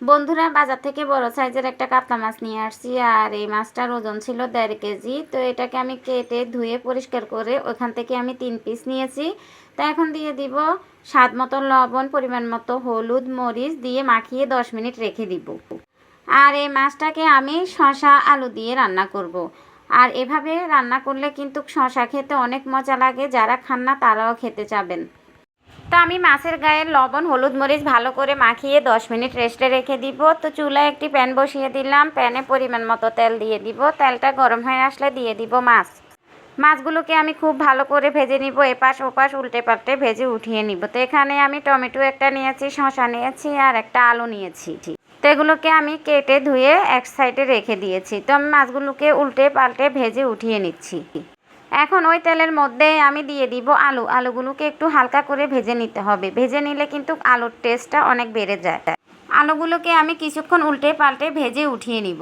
বন্ধুরা, বাজার থেকে বড় সাইজের একটা কাতলা মাছ নিয়ে আসছি, আর এই মাছটার ওজন ছিল দেড় কেজি। তো এটাকে আমি কেটে ধুয়ে পরিষ্কার করে ওখান থেকে আমি তিন পিস নিয়েছি। তো এখন দিয়ে দিব স্বাদ মতো লবণ, পরিমাণ মতো হলুদ, মরিচ দিয়ে মাখিয়ে দশ মিনিট রেখে দিব। আর এই মাছটাকে আমি শশা আলু দিয়ে রান্না করব। আর এভাবে রান্না করলে কিন্তু শশা খেতে অনেক মজা লাগে, যারা খান না তারাও খেতে চাবেন। তো আমি মাছের গায়ে লবণ, হলুদ মরিচ ভালো করে মাখিয়ে দশ মিনিট রেস্টে রেখে দিব। তো চুলায় একটি প্যান বসিয়ে দিলাম। প্যানে পরিমাণ মতো তেল দিয়ে দিব। তেলটা গরম হয়ে আসলে দিয়ে দিব মাছ। মাছগুলোকে আমি খুব ভালো করে ভেজে নিব। এপাশ ওপাশ উল্টে পাল্টে ভেজে উঠিয়ে নিব। তো এখানে আমি টমেটো একটা নিয়েছি, শসা নিয়েছি আর একটা আলু নিয়েছি। তো এগুলোকে আমি কেটে ধুয়ে এক সাইডে রেখে দিয়েছি। তো আমি মাছগুলোকে উল্টে পাল্টে ভেজে উঠিয়ে নিচ্ছি। এখন ওই তেলের মধ্যে আমি দিয়ে দিব আলু। আলুগুলোকে একটু হালকা করে ভেজে নিতে হবে। ভেজে নিলে কিন্তু আলুর টেস্টটা অনেক বেড়ে যায়। আলুগুলোকে আমি কিছুক্ষণ উল্টে পাল্টে ভেজে উঠিয়ে নিব।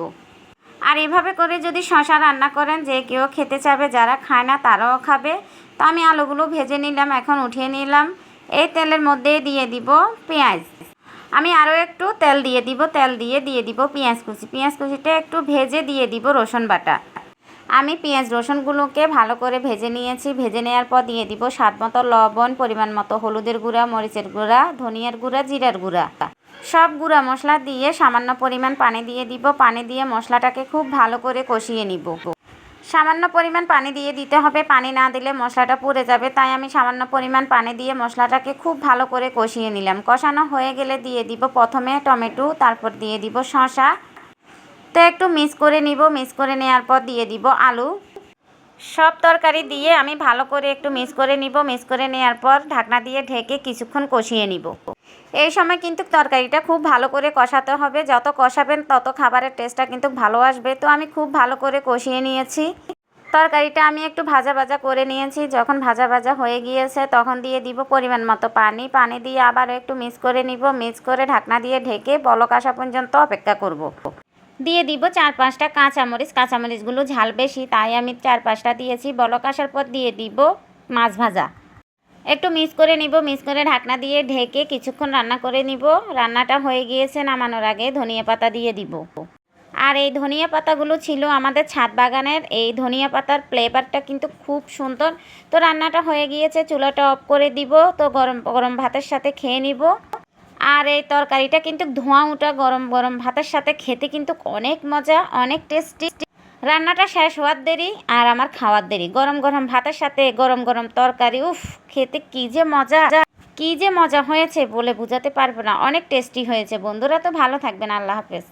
আর এভাবে করে যদি শশা রান্না করেন, যে কেউ খেতে চাবে যারা খায় না তারাও খাবে। তো আমি আলুগুলো ভেজে নিলাম, এখন উঠিয়ে নিলাম। এই তেলের মধ্যে দিয়ে দিব পেঁয়াজ। আমি আরও একটু তেল দিয়ে দিব, তেল দিয়ে দিয়ে দিব পেঁয়াজ কুচি। পেঁয়াজ কুচিটা একটু ভেজে দিয়ে দিব রসুন বাটা। আমি পেঁয়াজ রসুনগুলোকে ভালো করে ভেজে নিয়েছি। ভেজে নেওয়ার পর দিয়ে দিব স্বাদ মতো লবণ, পরিমাণ মতো হলুদের গুঁড়া, মরিচের গুঁড়া, ধনিয়ার গুঁড়া, জিরার গুঁড়া। সব গুঁড়া মশলা দিয়ে সামান্য পরিমাণ পানি দিয়ে দিব। পানি দিয়ে মশলাটাকে খুব ভালো করে কষিয়ে নিব। সামান্য পরিমাণ পানি দিয়ে দিতে হবে। পানি না দিলে মশলাটা পুড়ে যাবে। তাই আমি সামান্য পরিমাণ পানি দিয়ে মশলাটাকে খুব ভালো করে কষিয়ে নিলাম। কষানো হয়ে গেলে দিয়ে দিব প্রথমে টমেটো, তারপর দিয়ে দিব শসা। তো একটু মিক্স করে নিব, মিক্স করে নেওয়ার পর দিয়ে দিব আলু। সব তরকারি দিয়ে আমি ভালো করে একটু মিক্স করে নিব, মিক্স করে নেওয়ার পর ঢাকনা দিয়ে ঢেকে কিছুক্ষণ কষিয়ে নিব। এই সময় কিন্তু তরকারিটা খুব ভালো করে কষাতে হবে, যত কষাবেন তত খাবারের টেস্টটা কিন্তু ভালো আসবে। তো আমি খুব ভালো করে কষিয়ে নিয়েছি। তরকারিটা আমি একটু ভাজা ভাজা করে নিয়েছি, যখন ভাজা ভাজা হয়ে গিয়েছে তখন দিয়ে দিব পরিমাণ মতো পানি। পানি দিয়ে আবার একটু মিক্স করে নিব, মিক্স করে ঢাকনা দিয়ে ঢেকে বলক আসা পর্যন্ত অপেক্ষা করব। দিয়ে দিব চার পাঁচটা কাঁচামরিচ। কাঁচামরিচগুলো ঝাল বেশি, তাই আমি চার পাঁচটা দিয়েছি। বলক আসার পর দিয়ে দিব মাছ ভাজা। একটু মিক্স করে নিব, মিক্স করে ঢাকনা দিয়ে ঢেকে কিছুক্ষণ রান্না করে নিব। রান্নাটা হয়ে গিয়েছে নামানোর আগে ধনিয়া পাতা দিয়ে দিব। আর এই ধনিয়া পাতাগুলো ছিল আমাদের ছাদ বাগানের। এই ধনিয়া পাতার ফ্লেভারটা কিন্তু খুব সুন্দর। তো রান্নাটা হয়ে গিয়েছে, চুলাটা অফ করে দিব। তো গরম গরম ভাতের সাথে খেয়ে নিব। আর এই তরকারিটা কিন্তু ধোঁয়া উঠা গরম গরম ভাতের সাথে খেতে কিন্তু অনেক মজা, অনেক টেস্টি রান্নাটা শেষ হওয়ার দেরি আর আমার খাওয়ার দেরি। গরম গরম ভাতের সাথে গরম গরম তরকারি, উফ, খেতে কি যে মজা। কি যে মজা হয়েছে বলে বুঝাতে পারব না। অনেক টেস্টি হয়েছে। বন্ধুরা তো ভালো থাকবেন। আল্লাহ হাফেজ।